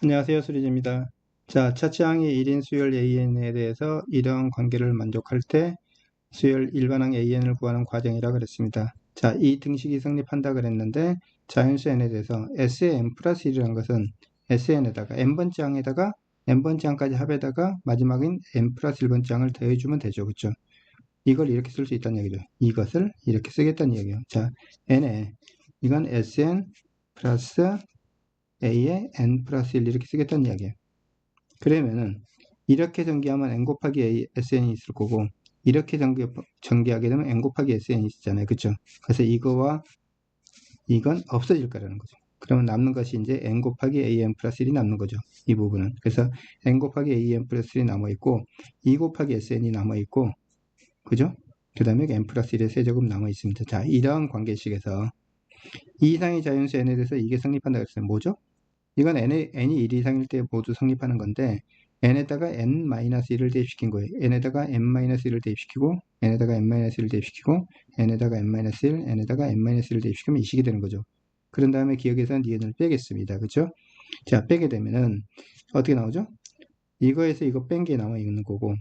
안녕하세요. 수리지입니다. 자, 차치항의 1인 수열 AN에 대해서 이런 관계를 만족할 때 수열 일반항 AN을 구하는 과정이라 그랬습니다. 자, 이 등식이 성립한다 그랬는데 자연수 n에 대해서 S의 n 플러스 1이라는 것은 Sn에다가 n번째 항에다가 n번째 항까지 합에다가 마지막인 n 플러스 1번째 항을 더해주면 되죠. 그쵸? 이걸 이렇게 쓸 수 있다는 얘기죠. 이것을 이렇게 쓰겠다는 얘기예요. 자, n에 이건 Sn 플러스 a에 n 플러스 1 이렇게 쓰겠다는 이야기예요. 그러면은 이렇게 전개하면 n 곱하기 a, sn이 있을 거고 이렇게 전개, 전개하게 되면 n 곱하기 sn이 있잖아요. 그쵸? 그래서 이거와 이건 없어질 거라는 거죠. 그러면 남는 것이 이제 n 곱하기 an 플러스 1이 남는 거죠. 이 부분은. 그래서 n 곱하기 an 플러스 1이 남아있고 2 곱하기 sn이 남아있고 그죠? 그 다음에 n 플러스 1의 세제곱 남아있습니다. 자, 이러한 관계식에서 이 이상의 자연수 n에 대해서 이게 성립한다 그랬어요. 뭐죠? 이건 n이, n이 1 이상일 때 모두 성립하는 건데 n에다가 n-1을 대입시킨 거예요. n에다가 n-1을 대입시키고 n에다가 n-1을 대입시키고 n에다가 n-1, n에다가 n-1을 대입시키면 이 식이 되는 거죠. 그런 다음에 기억에서 n을 빼겠습니다. 그렇죠? 자, 빼게 되면은 어떻게 나오죠? 이거에서 이거 뺀 게 남아 있는 거고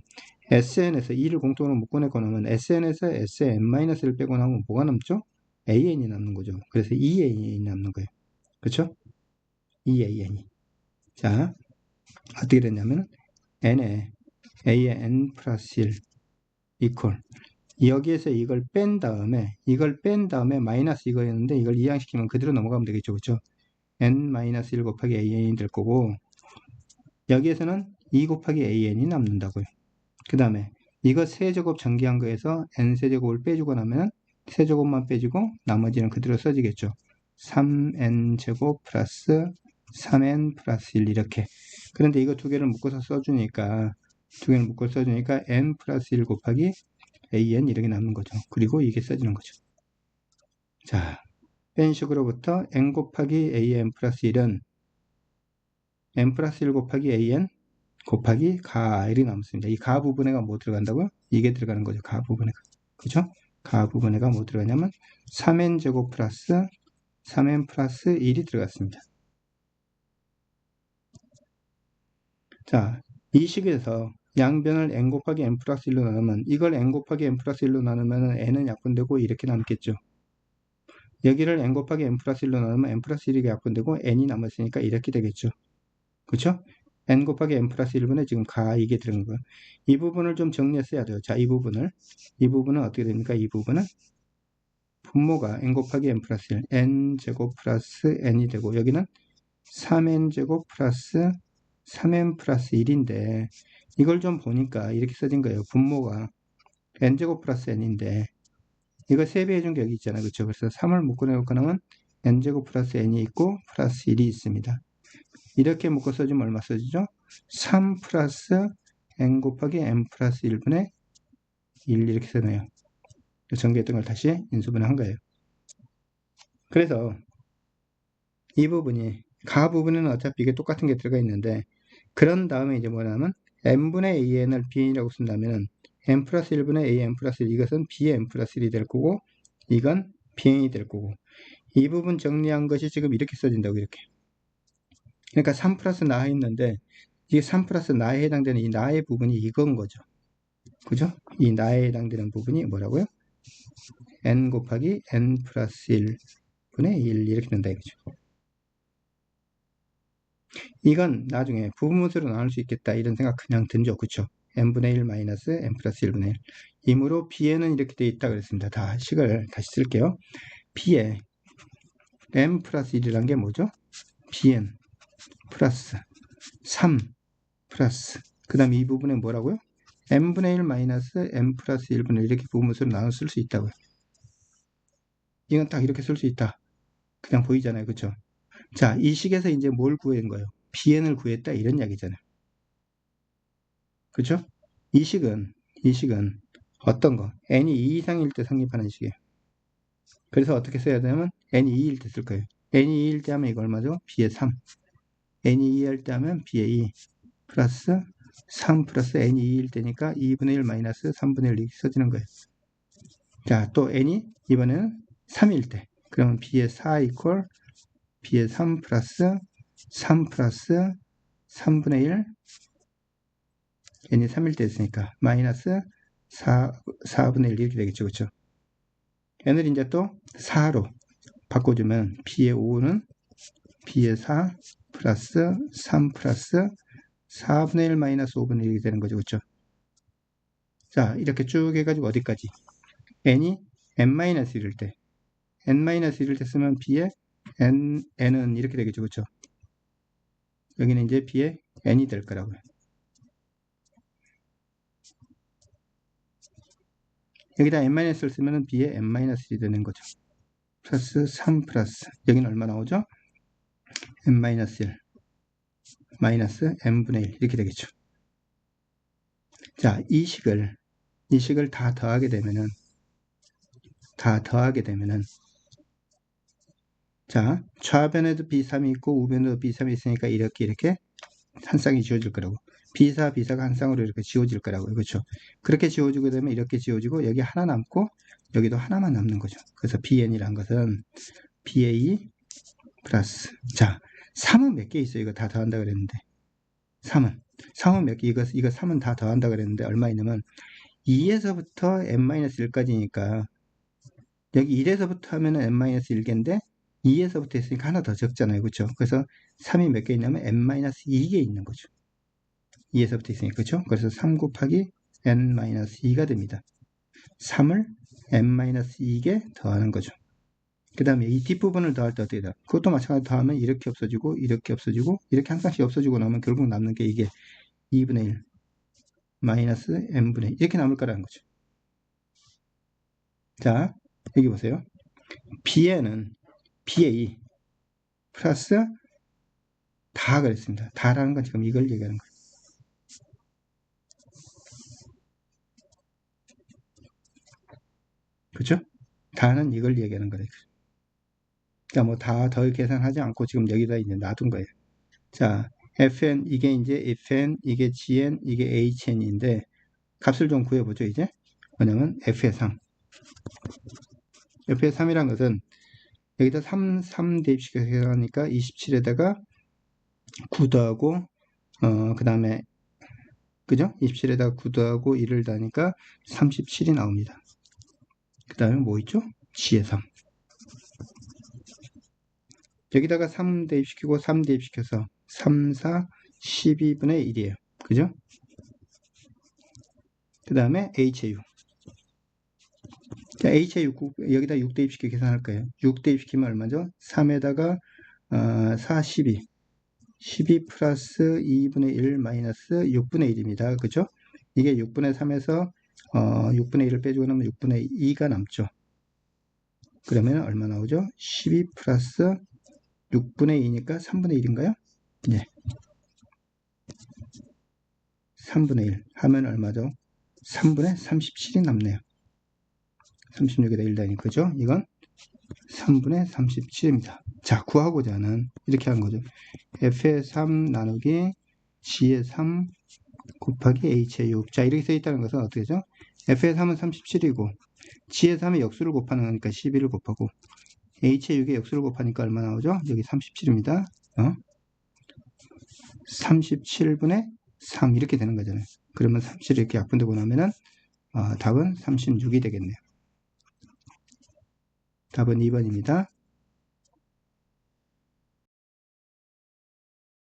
SN에서 2를 공통으로 묶어내고 나면 SN에서 SN-를 빼고 나면 뭐가 남죠? AN이 남는 거죠. 그래서 2AN이 남는 거예요. 그렇죠? EAN이. 자, 어떻게 됐냐면 n에 a의 n 플러스 1 이퀄 여기에서 이걸 뺀 다음에 이걸 뺀 다음에 마이너스 이거였는데 이걸 이항시키면 그대로 넘어가면 되겠죠. 그렇죠? n 마이너스 1 곱하기 an이 될 거고 여기에서는 2 곱하기 an이 남는다고요. 그 다음에 이거 세제곱 전개한 거에서 n 세제곱을 빼주고 나면 세제곱만 빼주고 나머지는 그대로 써지겠죠. 3n 제곱 플러스 3n 플러스 1 이렇게. 그런데 이거 두 개를 묶어서 써주니까 두 개를 묶어 서 써주니까 n 플러스 1 곱하기 an 이렇게 남는 거죠. 그리고 이게 써지는 거죠. 자 뺀식으로부터 n 곱하기 an 플러스 1은 n 플러스 1 곱하기 an 곱하기 가 1이 남습니다. 이 가 부분에가 뭐 들어간다고요? 이게 들어가는 거죠 가 부분에가. 그죠? 가 부분에가 뭐 들어가냐면 3n 제곱 플러스 3n 플러스 1이 들어갔습니다 자, 이 식에서 양변을 n 곱하기 n 플러스 1로 나누면 이걸 n 곱하기 n 플러스 1로 나누면 n은 약분되고 이렇게 남겠죠. 여기를 n 곱하기 n 플러스 1로 나누면 n 플러스 1이 약분되고 n이 남았으니까 이렇게 되겠죠. 그렇죠? n 곱하기 n 플러스 1분에 지금 가 이게 들어간 거예요. 이 부분을 좀 정리했어야 돼요. 자, 이 부분을 이 부분은 어떻게 됩니까? 이 부분은 분모가 n 곱하기 n 플러스 1 n 제곱 플러스 n이 되고 여기는 3n 제곱 플러스 3n 플러스 1인데 이걸 좀 보니까 이렇게 써진 거예요. 분모가 n제곱 플러스 n인데 이거 3배 해준 게 여기 있잖아요. 그렇죠? 그래서 3을 묶어내고 나면 n제곱 플러스 n이 있고 플러스 1이 있습니다. 이렇게 묶어 써주면 얼마 써지죠? 3 플러스 n 곱하기 n 플러스 1분의 1 이렇게 써놔요. 전개했던 걸 다시 인수분해 한 거예요. 그래서 이 부분이 가 부분에는 어차피 이게 똑같은 게 들어가 있는데 그런 다음에 이제 뭐냐면 n분의 an을 bn이라고 쓴다면 n 플러스 1분의 an 플러스 1 이것은 b의 n 플러스 1이 될 거고 이건 bn이 될 거고 이 부분 정리한 것이 지금 이렇게 써진다고 이렇게 그러니까 3 플러스 나에 있는데 이게 3 플러스 나에 해당되는 이 나의 부분이 이건 거죠 그죠? 이 나에 해당되는 부분이 뭐라고요? n 곱하기 n 플러스 1분의 1 이렇게 된다 이거죠 이건 나중에 부분수로 나눌 수 있겠다 이런 생각 그냥 든죠. 그쵸? N분의 1 마이너스 n 플러스 1분의 1 이므로 b에는 이렇게 되어 있다 그랬습니다. 다 식을 다시 쓸게요. B에 n 플러스 1이란 게 뭐죠? Bn 플러스 3 플러스 그 다음 이 부분에 뭐라고요? N분의 1 마이너스 n 플러스 1분의 1 이렇게 부분수로 나눠 쓸 수 있다고요. 이건 딱 이렇게 쓸 수 있다. 그냥 보이잖아요. 그쵸 자, 이 식에서 이제 뭘 구한 거예요? bn을 구했다 이런 이야기잖아요. 그렇죠? 이 식은 이 식은 어떤 거? n이 2 이상일 때 성립하는 식이에요. 그래서 어떻게 써야 되냐면 n이 2일 때 쓸 거예요. n이 2일 때 하면 이거 얼마죠? b의 3. n이 2일 때 하면 b의 2 플러스 3 플러스 n이 2일 때니까 2분의 1 마이너스 3분의 1 이렇게 써지는 거예요. 자, 또 n이 이번에는 3일 때. 그러면 b의 4 이퀄 b의 3 플러스 3 플러스 3분의 1 n이 3일 때 했으니까 마이너스 4, 4분의 1 이렇게 되겠죠. 그렇죠? n을 이제 또 4로 바꿔주면 b의 5는 b의 4 플러스 3 플러스 4분의 1 마이너스 5분의 1이 되는 거죠. 그렇죠? 자 이렇게 쭉 해가지고 어디까지 n이 n-1일 때 n-1일 때 쓰면 b의 n, n은 이렇게 되겠죠. 그렇죠? 여기는 이제 b의 n이 될 거라고요. 여기다 n-을 쓰면 b의 n-1이 되는 거죠. 플러스 3 플러스 여기는 얼마 나오죠? n-1 마이너스 n분의 1 이렇게 되겠죠. 자, 이 식을 이 식을 다 더하게 되면은 다 더하게 되면은 자, 좌변에도 B3이 있고 우변에도 B3이 있으니까 이렇게 이렇게 한 쌍이 지워질 거라고. B4, B4가 한 쌍으로 이렇게 지워질 거라고요. 그렇죠? 그렇게 지워지게 되면 이렇게 지워지고 여기 하나 남고 여기도 하나만 남는 거죠. 그래서 BN이란 것은 BA 플러스 자, 3은 몇 개 있어요? 이거 다 더한다 그랬는데 3은 3은 몇 개? 이거, 이거 3은 다 더한다 그랬는데 얼마 있냐면 2에서부터 n-1까지니까 여기 1에서부터 하면은 n-1개인데 2에서부터 했으니까 하나 더 적잖아요. 그렇죠? 그래서 3이 몇 개 있냐면 n-2개 있는 거죠. 2에서부터 있으니까 그렇죠? 그래서 3 곱하기 n-2가 됩니다. 3을 n-2개 더하는 거죠. 그 다음에 이 뒷부분을 더할 때 어떻게 돼? 그것도 마찬가지로 더하면 이렇게 없어지고 이렇게 없어지고 이렇게 항상씩 없어지고 나면 결국 남는 게 이게 2분의 1 마이너스 n분의 1 이렇게 남을 거라는 거죠. 자 여기 보세요. b에는 BA 플러스 다 그랬습니다. 다라는 건 지금 이걸 얘기하는 거예요. 그죠? 다는 이걸 얘기하는 거예요. 그러니까 뭐다 더 계산하지 않고 지금 여기다 이제 놔둔 거예요. 자, fn 이게 이제 fn 이게 gn 이게 hn인데 값을 좀 구해보죠 이제 뭐냐면 f의 3 f의 3이란 것은 여기다 3, 3 대입시켜서 계산하니까 27에다가 9 더하고 어, 그 다음에 그죠? 27에다가 9 더하고 1을 더하니까 37이 나옵니다. 그 다음에 뭐 있죠? G의 3 여기다가 3 대입시키고 3 대입시켜서 3, 4, 12분의 1이에요. 그죠? 그 다음에 H의 6 자, H에 6, 여기다 6 대입시켜 계산할 거예요. 6 대입시키면 얼마죠? 3에다가 어, 4, 12. 12 플러스 2분의 1 마이너스 6분의 1입니다. 그죠? 이게 6분의 3에서 어, 6분의 1을 빼주고 나면 6분의 2가 남죠. 그러면 얼마 나오죠? 12 플러스 6분의 2니까 3분의 1인가요? 예. 3분의 1 하면 얼마죠? 3분의 37이 남네요. 36에다 1 다니 그죠? 이건 3분의 37입니다. 자, 구하고자 하는 이렇게 하는 거죠. f의 3 나누기 g의 3 곱하기 h의 6. 자, 이렇게 써 있다는 것은 어떻게 되죠? f의 3은 37이고 g의 3의 역수를 곱하는 거니까 11을 곱하고 h의 6의 역수를 곱하니까 얼마 나오죠? 여기 37입니다. 어? 37분의 3 이렇게 되는 거잖아요. 그러면 37 이렇게 약분되고 나면은 어, 답은 36이 되겠네요. 답은 2번입니다.